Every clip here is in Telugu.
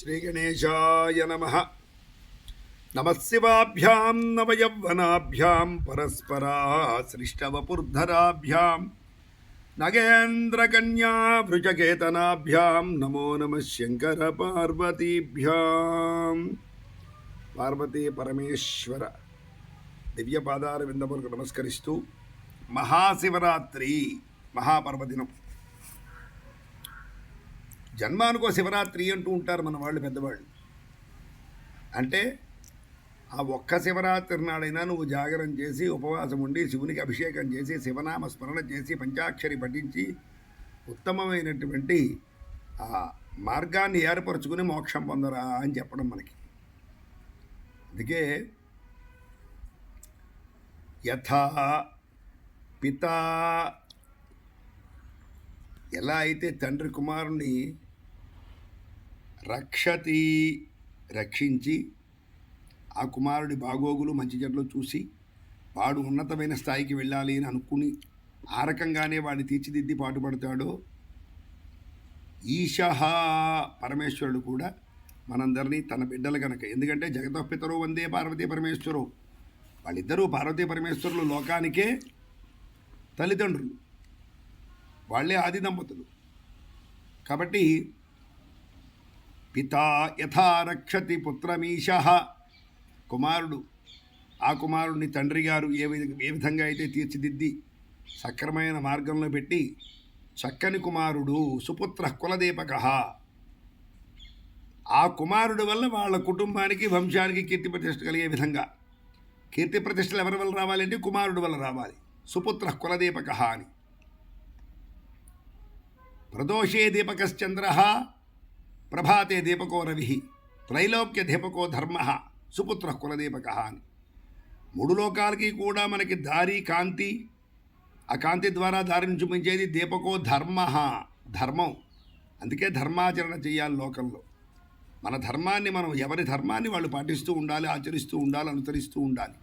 శ్రీగణేశాయ నమ నమశివాభ్యాం నవయౌవనాభ్యాం పరస్పరాశ్లిష్టవపుర్ధరాభ్యాం నగేంద్రకన్యా వృజకేతనాభ్యాం నమో నమ శంకర పార్వతీభ్యాం పార్వతీ పరమేశ్వర దివ్యపాదార విందములకు నమస్కరిస్తూ మహాశివరాత్రి మహాపర్వదినం జన్మానికో శివరాత్రి అంటూ ఉంటారు మన వాళ్ళు పెద్దవాళ్ళు. అంటే ఆ ఒక్క శివరాత్రి నాడైనా నువ్వు జాగరణ చేసి ఉపవాసం ఉండి శివునికి అభిషేకం చేసి శివనామ స్మరణ చేసి పంచాక్షరి పఠించి ఉత్తమమైనటువంటి ఆ మార్గాన్ని ఏర్పరచుకుని మోక్షం పొందరా అని చెప్పడం మనకి. అందుకే యథా పితా ఎలా అయితే తండ్రి కుమారుని రక్షతి రక్షించి ఆ కుమారుడి బాగోగులు మంచి చెడ్లు చూసి వాడు ఉన్నతమైన స్థాయికి వెళ్ళాలి అని అనుకుని ఆ రకంగానే వాడిని తీర్చిదిద్ది పాటుపడతాడో ఈశ పరమేశ్వరుడు కూడా మనందరినీ తన బిడ్డలు కనుక ఎందుకంటే జగతపితరు వందే పార్వతీ పరమేశ్వరు. వాళ్ళిద్దరూ పార్వతీ పరమేశ్వరులు లోకానికే తల్లిదండ్రులు. వాళ్ళే ఆది దంపతులు. కాబట్టి పితా యథా రక్షతి పుత్రమీశ. కుమారుడు ఆ కుమారుడిని తండ్రి గారు ఏ విధ ఏ విధంగా అయితే తీర్చిదిద్ది సక్రమైన మార్గంలో పెట్టి చక్కని కుమారుడు సుపుత్ర కులదీపక. ఆ కుమారుడు వల్ల వాళ్ళ కుటుంబానికి వంశానికి కీర్తి ప్రతిష్ట కలిగే విధంగా. కీర్తి ప్రతిష్టలు ఎవరి వల్ల రావాలంటే కుమారుడు వల్ల రావాలి. సుపుత్ర కులదీపక అని. ప్రదోషే దీపకశ్చంద్ర. ప్రభాతే దీపకో రవి త్రైలోక్య దీపకో ధర్మ సుపుత్ర కులదీపక అని. మూడు లోకాలకి కూడా మనకి దారి కాంతి ఆ కాంతి ద్వారా దారిని చూపించేది దీపకో ధర్మ ధర్మం. అందుకే ధర్మాచరణ చేయాలి లోకంలో. మన ధర్మాన్ని మనం ఎవరి ధర్మాన్ని వాళ్ళు పాటిస్తూ ఉండాలి ఆచరిస్తూ ఉండాలి అనుసరిస్తూ ఉండాలి.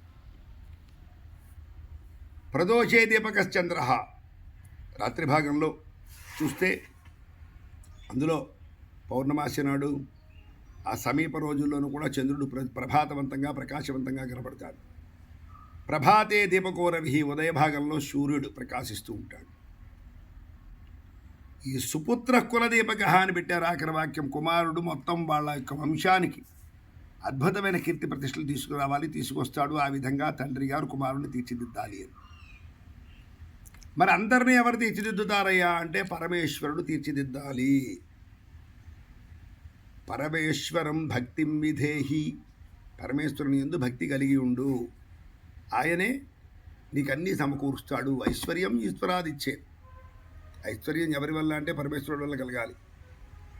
ప్రదోషే దీపకశ్చంద్ర. రాత్రి భాగంలో చూస్తే అందులో పౌర్ణమాసి నాడు ఆ సమీప రోజుల్లోనూ కూడా చంద్రుడు ప్ర ప్రభాతవంతంగా ప్రకాశవంతంగా కనపడతాడు ప్రభాతే దీపకోరవి ఉదయ భాగంలో సూర్యుడు ప్రకాశిస్తూ ఉంటాడు. ఈ సుపుత్ర కులదీపక అని పెట్టారు ఆఖరి వాక్యం. కుమారుడు మొత్తం వాళ్ళ యొక్క వంశానికి అద్భుతమైన కీర్తి ప్రతిష్టలు తీసుకురావాలి తీసుకొస్తాడు. ఆ విధంగా తండ్రి గారు కుమారుడిని తీర్చిదిద్దాలి అని. మరి అందరినీ ఎవరు తీర్చిదిద్దుతారయ్యా అంటే పరమేశ్వరుడు తీర్చిదిద్దాలి. పరమేశ్వరం భక్తిం విధేహి. పరమేశ్వరుని ఎందు భక్తి కలిగి ఉండు. ఆయనే నీకన్నీ సమకూరుస్తాడు. ఐశ్వర్యం ఈశ్వరాదిచ్చే. ఐశ్వర్యం ఎవరి వల్ల అంటే పరమేశ్వరుడి వల్ల కలగాలి.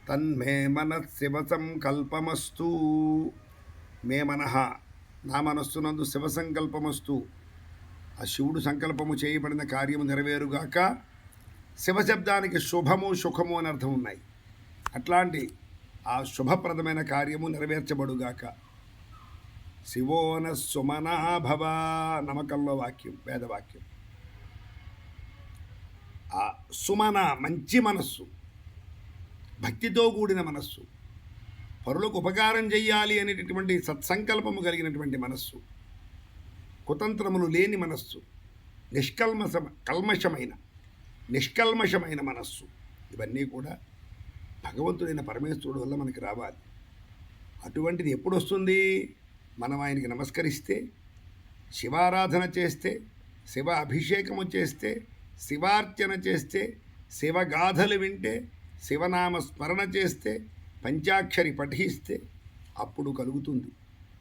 తన్మే మన శివ సంకల్పమస్తు. మే మనః నా మనస్సునందు శివ సంకల్పమస్తు. ఆ శివుడు సంకల్పము చేయబడిన కార్యము నెరవేరుగాక శివశబ్దానికి శుభము సుఖము అని అర్థం ఉన్నాయి. అట్లాంటి ఆ శుభప్రదమైన కార్యము నెరవేర్చబడుగాక. శివోన సుమనాభవ నమకంలో వాక్యం వేదవాక్యం. ఆ సుమన మంచి మనస్సు భక్తితో కూడిన మనస్సు పరులకు ఉపకారం చెయ్యాలి అనేటటువంటి సత్సంకల్పము కలిగినటువంటి మనస్సు కుతంత్రములు లేని మనస్సు నిష్కల్మష కల్మషమైన నిష్కల్మషమైన మనస్సు ఇవన్నీ కూడా భగవంతుడైన పరమేశ్వరుడు వల్ల మనకి రావాలి. అటువంటిది ఎప్పుడు వస్తుంది? మనం ఆయనకి నమస్కరిస్తే శివారాధన చేస్తే శివ అభిషేకము చేస్తే శివార్చన చేస్తే శివగాథలు వింటే శివనామ స్మరణ చేస్తే పంచాక్షరి పఠిస్తే అప్పుడు కలుగుతుంది.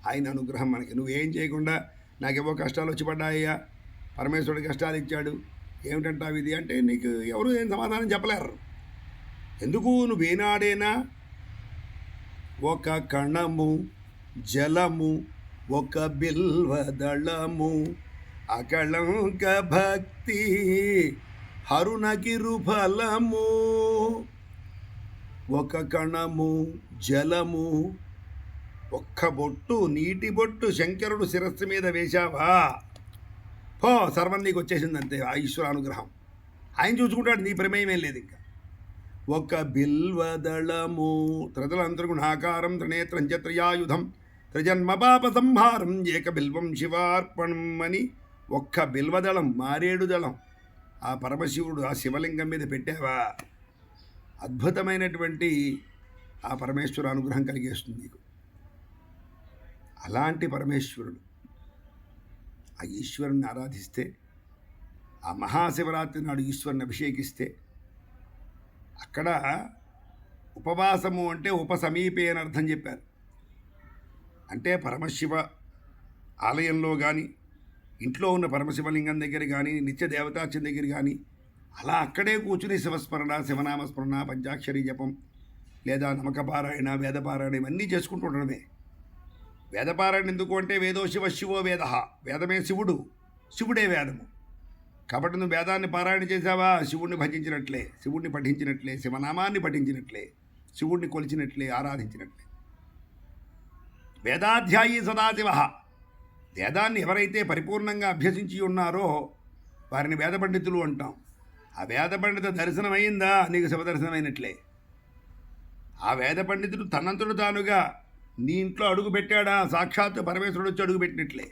ఆయన అనుగ్రహం మనకి. నువ్వేం చేయకుండా నాకేవో కష్టాలు వచ్చి పడ్డాయ్యా. పరమేశ్వరుడు కష్టాలు ఇచ్చాడు. ఏమిటంటావు ఇది? అంటే నీకు ఎవరు ఏం సమాధానం చెప్పలేరు. ఎందుకు నువ్వేనాడేనా ఒక కణము జలము ఒక బిల్వదళము అకళంక భక్తి హరుణగిరు ఫలము ఒక కణము జలము ఒక్క బొట్టు నీటి బొట్టు శంకరుడు శిరస్సు మీద వేశావా? పో సర్వం నీకు వచ్చేసింది అంతే ఆ ఈశ్వర అనుగ్రహం ఆయన చూసుకుంటాడు నీ ప్రమేయం ఏం లేదు ఇంకా. ఒక బిల్వదళము. త్రదలంతరు గుణాకారం త్రినేత్రం చత్రయాయుధం త్రిజన్మ పాప సంహారం ఏక బిల్వం శివార్పణం అని ఒక్క బిల్వదళం మారేడు దళం. ఆ పరమశివుడు ఆ శివలింగం మీద పెట్టావా? అద్భుతమైనటువంటి ఆ పరమేశ్వర అనుగ్రహం కలిగేస్తుంది నీకు. అలాంటి పరమేశ్వరుడు ఆ ఈశ్వరుని ఆరాధిస్తే ఆ మహాశివరాత్రి నాడు ఈశ్వరుని అభిషేకిస్తే అక్కడ ఉపవాసము అంటే ఉపసమీపే అని అర్థం చెప్పారు. అంటే పరమశివ ఆలయంలో కానీ ఇంట్లో ఉన్న పరమశివలింగం దగ్గర కానీ నిత్య దేవతాచ్యం దగ్గర కానీ అలా అక్కడే కూర్చుని శివస్మరణ శివనామస్మరణ పంచాక్షరి జపం లేదా నమకపారాయణ వేదపారాయణ ఇవన్నీ చేసుకుంటూ ఉండడమే. వేదపారాయణ ఎందుకు అంటే వేదో శివ శివో వేద. వేదమే శివుడు. శివుడే వేదము. కాబట్టి నువ్వు వేదాన్ని పారాయణ చేసావా శివుణ్ణి భజించినట్లే శివుణ్ణి పఠించినట్లే శివనామాన్ని పఠించినట్లే శివుణ్ణి కొలిచినట్లే ఆరాధించినట్లే. వేదాధ్యాయి సదాశివ. వేదాన్ని ఎవరైతే పరిపూర్ణంగా అభ్యసించి ఉన్నారో వారిని వేద పండితులు అంటాం. ఆ వేద పండిత దర్శనమైందా నీకు శివదర్శనమైనట్లే ఆ వేద పండితుడు తనంతడు తానుగా నీ ఇంట్లో అడుగు పెట్టాడా? సాక్షాత్తు పరమేశ్వరుడు వచ్చి అడుగు పెట్టినట్లే.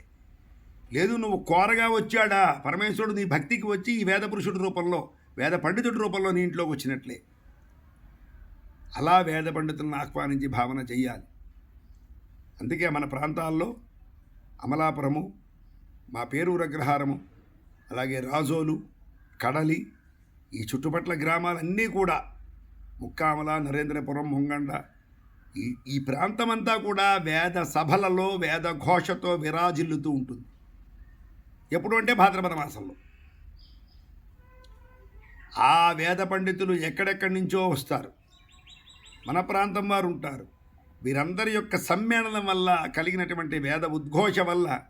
లేదు నువ్వు కోరగా వచ్చాడా? పరమేశ్వరుడు నీ భక్తికి వచ్చి ఈ వేద పురుషుడి రూపంలో వేద పండితుడి రూపంలో నీ ఇంట్లోకి వచ్చినట్లే. అలా వేద పండితులను ఆహ్వానించి భావన చెయ్యాలి. అందుకే మన ప్రాంతాల్లో అమలాపురము మా పేరు అగ్రహారము అలాగే రాజోలు కడలి ఈ చుట్టుపట్ల గ్రామాలన్నీ కూడా ముక్కామల నరేంద్రపురం ముంగండ ఈ ఈ ప్రాంతమంతా కూడా వేద సభలలో వేద ఘోషతో విరాజిల్లుతూ ఉంటుంది. ఎప్పుడు అంటే భాద్రపద మాసంలో. ఆ వేద పండితులు ఎక్కడెక్కడి నుంచో వస్తారు. మన ప్రాంతం వారు ఉంటారు. వీరందరి యొక్క సమ్మేళనం వల్ల కలిగినటువంటి వేద ఉద్ఘోష వల్ల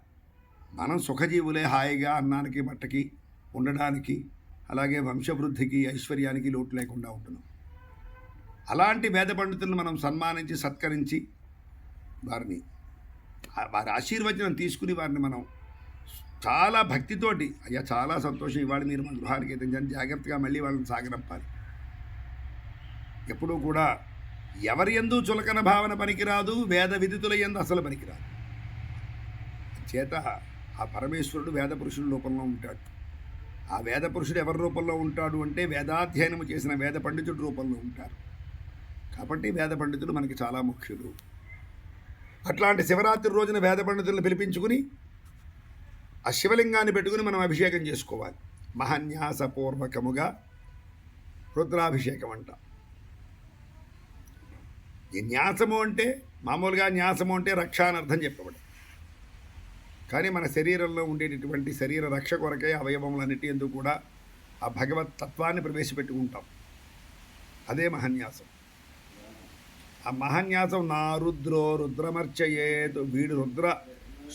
మనం సుఖజీవులే హాయిగా అన్నానికి బట్టకి ఉండడానికి అలాగే వంశవృద్ధికి ఐశ్వర్యానికి లోటు లేకుండా ఉంటున్నాం. అలాంటి వేద పండితులను మనం సన్మానించి సత్కరించి వారిని వారి ఆశీర్వచనం తీసుకుని వారిని మనం చాలా భక్తితోటి అయ్యా చాలా సంతోషం. ఇవాళ మీరు మన గృహానికి ఎత్తించని జాగ్రత్తగా మళ్ళీ వాళ్ళని సాగరంపాలి ఎప్పుడూ కూడా ఎవరి ఎందు చులకన భావన పనికిరాదు వేద విదితుల ఎందు అసలు పనికిరాదు. చేత ఆ పరమేశ్వరుడు వేద పురుషుడి రూపంలో ఉంటాడు. ఆ వేద పురుషుడు ఎవరి రూపంలో ఉంటాడు అంటే వేదాధ్యయనము చేసిన వేద పండితుడి రూపంలో ఉంటారు. కాబట్టి వేద పండితులు మనకి చాలా ముఖ్యులు అట్లాంటి శివరాత్రి రోజున వేద పండితులను పిలిపించుకుని ఆ శివలింగాన్ని పెట్టుకుని మనం అభిషేకం చేసుకోవాలి. మహాన్యాసపూర్వకముగా రుద్రాభిషేకం అంట. ఈ న్యాసము అంటే మామూలుగా న్యాసము అంటే రక్ష అని అర్థం చెప్పబడి కానీ మన శరీరంలో ఉండేటటువంటి శరీర రక్ష కొరకే అవయవములన్నిటి ఎందుకు కూడా ఆ భగవత్ తత్వాన్ని ప్రవేశపెట్టుకుంటాం. అదే మహాన్యాసం. ఆ మహాన్యాసం నా రుద్రో రుద్రమర్చయేత్ వీడు రుద్ర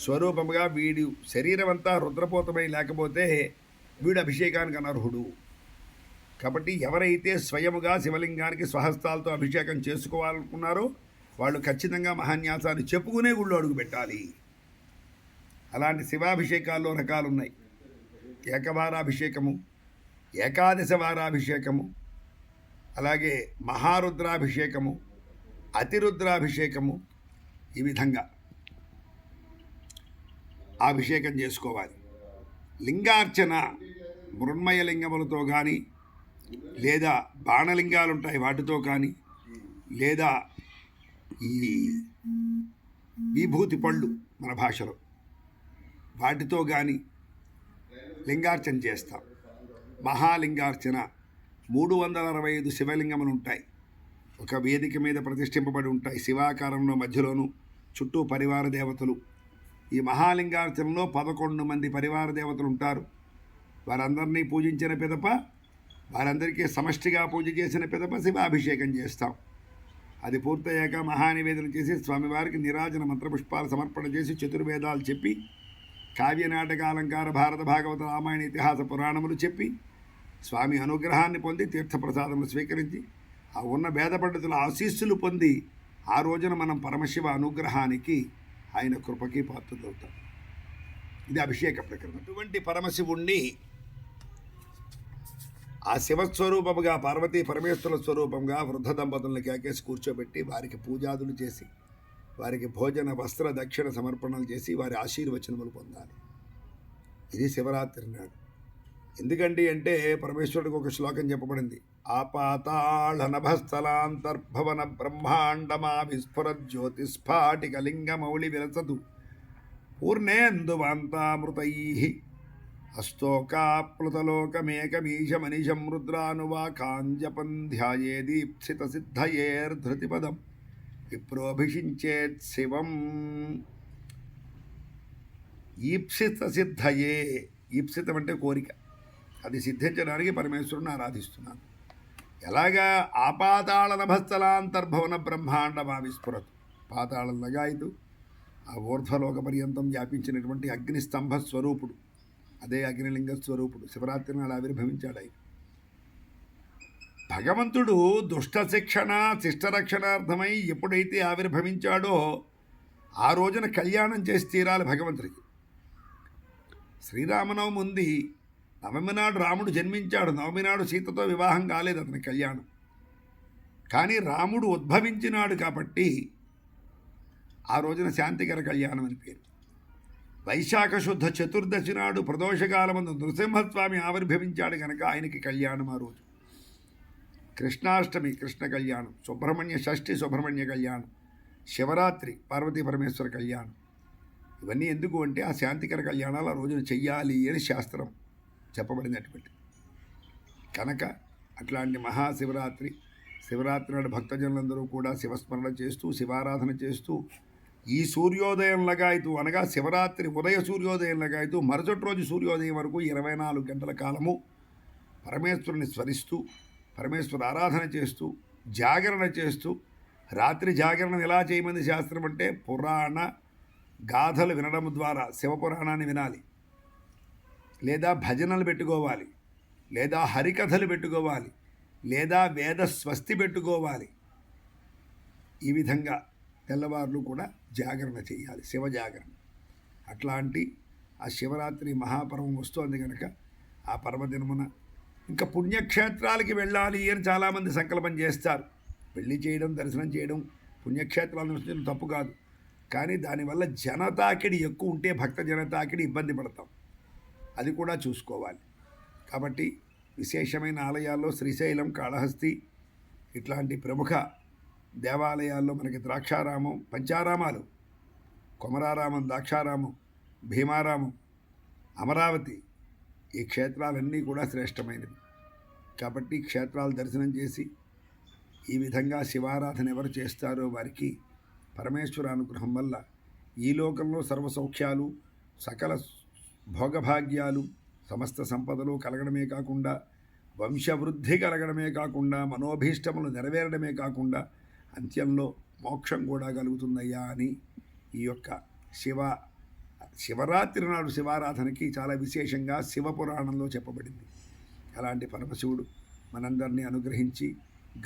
స్వరూపముగా వీడి శరీరం అంతా రుద్రపోతమై లేకపోతే వీడు అభిషేకానికి అనర్హుడు. కాబట్టి ఎవరైతే స్వయముగా శివలింగానికి స్వహస్తాలతో అభిషేకం చేసుకోవాలనుకున్నారో వాళ్ళు ఖచ్చితంగా మహాన్యాసాన్ని చెప్పుకునే గుళ్ళు అడుగు పెట్టాలి. అలాంటి శివాభిషేకాల్లో రకాలు ఉన్నాయి ఏకవారాభిషేకము ఏకాదశ వారాభిషేకము అలాగే మహారుద్రాభిషేకము అతిరుద్రాభిషేకము ఈ విధంగా. అభిషేకం చేసుకోవాలి. లింగార్చన మృణ్మయ లింగములతో కానీ లేదా బాణలింగాలు ఉంటాయి వాటితో కానీ లేదా ఈ విభూతి పళ్ళు మన భాషలో వాటితో కానీ లింగార్చన చేస్తాం. మహాలింగార్చన మూడు వందల అరవై ఐదు శివలింగములు ఉంటాయి ఒక వేదిక మీద ప్రతిష్ఠింపబడి ఉంటాయి శివాకారంలో మధ్యలోను చుట్టూ పరివార దేవతలు ఈ మహాలింగార్చనలో పదకొండు మంది పరివార దేవతలు ఉంటారు. వారందరినీ పూజించిన పిదప వారందరికీ సమష్టిగా పూజ చేసిన పిదప శివాభిషేకం చేస్తాం. అది పూర్తయ్యాక మహానివేదన చేసి స్వామివారికి నిరాజన మంత్రపుష్పాలు సమర్పణ చేసి చతుర్వేదాలు చెప్పి కావ్యనాటక అలంకార భారత భాగవత రామాయణ ఇతిహాస పురాణములు చెప్పి స్వామి అనుగ్రహాన్ని పొంది తీర్థప్రసాదములు స్వీకరించి ఆ ఉన్న వేద పండితుల ఆశీస్సులు పొంది ఆ రోజున మనం పరమశివ అనుగ్రహానికి ఆయన కృపకి పాత్రులవుతాం ఇది అభిషేక ప్రక్రియ అటువంటి పరమశివుణ్ణి ఆ శివస్వరూపముగా పార్వతీ పరమేశ్వర స్వరూపంగా వృద్ధ దంపతులను కేకేసి కూర్చోబెట్టి వారికి పూజాదులు చేసి వారికి భోజన వస్త్ర దక్షిణ సమర్పణలు చేసి వారి ఆశీర్వచనములు పొందాలి. ఇది శివరాత్రి నాడు. ఎందుకండి అంటే పరమేశ్వరుడికి ఒక శ్లోకం చెప్పబడింది. ఆపాతాళనభస్థలాంతర్భవన బ్రహ్మాండమా విస్ఫుర జ్యోతిస్ఫాటిక లింగమౌళి విరసతు పూర్ణేందువాంతామృతై హస్తోకాప్లుతలోకమేకమీశమనిశం రుద్రానువా కాంజపం ధ్యాయే దీప్సిత సిద్ధయేర్ధృతిపదం విప్రోభిషించేత్ శివం. ఈప్సిత సిద్ధయే ఈప్సితం అంటే కోరిక. అది సిద్ధించడానికి పరమేశ్వరుని ఆరాధిస్తున్నాను. ఎలాగా? ఆపాతాళ నభస్థలాంతర్భవన బ్రహ్మాండ మావిస్ఫురత్ పాతాళం లగాయితు. ఆ ఊర్ధ్వలోక పర్యంతం వ్యాపించినటువంటి అగ్నిస్తంభ స్వరూపుడు. అదే అగ్నిలింగ స్వరూపుడు. శివరాత్రి నాడు ఆవిర్భవించాడు ఆయన. భగవంతుడు దుష్ట శిక్షణ శిష్టరక్షణార్థమై ఎప్పుడైతే ఆవిర్భవించాడో ఆ రోజున కళ్యాణం చేసి తీరాలి భగవంతుడికి. శ్రీరామనవమి ఉంది. నవమి నాడు రాముడు జన్మించాడు. నవమి నాడు సీతతో వివాహం కాలేదు అతని కళ్యాణం. కానీ రాముడు ఉద్భవించినాడు కాబట్టి ఆ రోజున శాంతికర కళ్యాణం అని పేరు. వైశాఖ శుద్ధ చతుర్దశి నాడు ప్రదోషకాలమందు నృసింహస్వామి ఆవిర్భవించాడు కనుక ఆయనకి కళ్యాణం ఆ రోజు. కృష్ణాష్టమి కృష్ణ కళ్యాణం సుబ్రహ్మణ్య షష్ఠి సుబ్రహ్మణ్య కళ్యాణం శివరాత్రి పార్వతీ పరమేశ్వర కళ్యాణం. ఇవన్నీ ఎందుకు అంటే ఆ శాంతికర కళ్యాణాలు ఆ రోజున చెయ్యాలి అని శాస్త్రం. చెప్పబడినటువంటి. కనుక అట్లాంటి మహాశివరాత్రి శివరాత్రి నాడు భక్తజనులందరూ కూడా శివస్మరణ చేస్తూ శివారాధన చేస్తూ ఈ సూర్యోదయం లగాయతు అనగా శివరాత్రి ఉదయ సూర్యోదయం లగాయతు మరుసటి రోజు సూర్యోదయం వరకు ఇరవై నాలుగు గంటల కాలము పరమేశ్వరుని స్మరిస్తూ పరమేశ్వరు ఆరాధన చేస్తూ జాగరణ చేస్తూ రాత్రి జాగరణ ఎలా చేయమంది శాస్త్రం అంటే పురాణ గాథలు వినడం ద్వారా శివపురాణాన్ని వినాలి. లేదా భజనలు పెట్టుకోవాలి లేదా హరికథలు పెట్టుకోవాలి లేదా వేద స్వస్తి పెట్టుకోవాలి. ఈ విధంగా తెల్లవారులు కూడా జాగరణ చేయాలి శివ జాగరణ. అట్లాంటి ఆ శివరాత్రి మహాపర్వం వస్తోంది కనుక ఆ పర్వదినమున ఇంకా పుణ్యక్షేత్రాలకి వెళ్ళాలి అని చాలామంది సంకల్పం చేస్తారు. పెళ్ళి చేయడం దర్శనం చేయడం పుణ్యక్షేత్రాలను దర్శించడం తప్పు కాదు. కానీ దానివల్ల జనతాకిడి ఎక్కువ ఉంటే భక్త జనతాకిడి ఇబ్బంది పడతాం. అది కూడా చూసుకోవాలి. కాబట్టి విశేషమైన ఆలయాల్లో శ్రీశైలం కాళహస్తి ఇట్లాంటి ప్రముఖ దేవాలయాల్లో మనకి ద్రాక్షారామం పంచారామాలు కొమరారామం ద్రాక్షారామం భీమారామం అమరావతి ఈ క్షేత్రాలన్నీ కూడా శ్రేష్టమైనవి. కాబట్టి క్షేత్రాలు దర్శనం చేసి ఈ విధంగా శివారాధన ఎవరు చేస్తారో వారికి పరమేశ్వర అనుగ్రహం వల్ల ఈ లోకంలో సర్వసౌఖ్యాలు సకల భోగభాగ్యాలు సమస్త సంపదలు కలగడమే కాకుండా వంశవృద్ధి కలగడమే కాకుండా మనోభీష్టములు నెరవేరడమే కాకుండా అంత్యంలో మోక్షం కూడా కలుగుతుందయ్యా అని ఈ యొక్క శివ శివరాత్రి నాడు శివారాధనకి చాలా విశేషంగా శివపురాణంలో చెప్పబడింది. అలాంటి పరమశివుడు మనందరినీ అనుగ్రహించి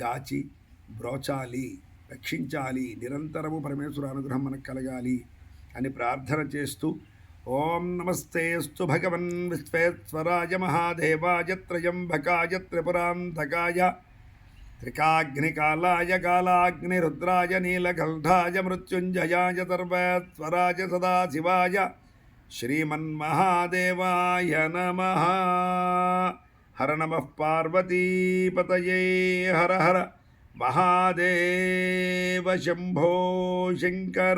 గాచి బ్రోచాలి రక్షించాలి నిరంతరము పరమేశ్వర అనుగ్రహం మనకు కలగాలి అని ప్రార్థన చేస్తూ ओं नमस्तेऽस्तु भगवन् विश्वेश्वराय महादेवाय त्र्यम्भकाय त्रिपुरान्धकाय, त्रिकाग्निकालाय, कालाग्निरुद्राय, नीलकण्ठाय, मृत्युञ्जयाय, सर्वेश्वराय, सदाशिवाय, श्रीमन्महादेवाय नमः। हर नमः पार्वतीपतये, हर हर महादेव, शम्भो शङ्कर।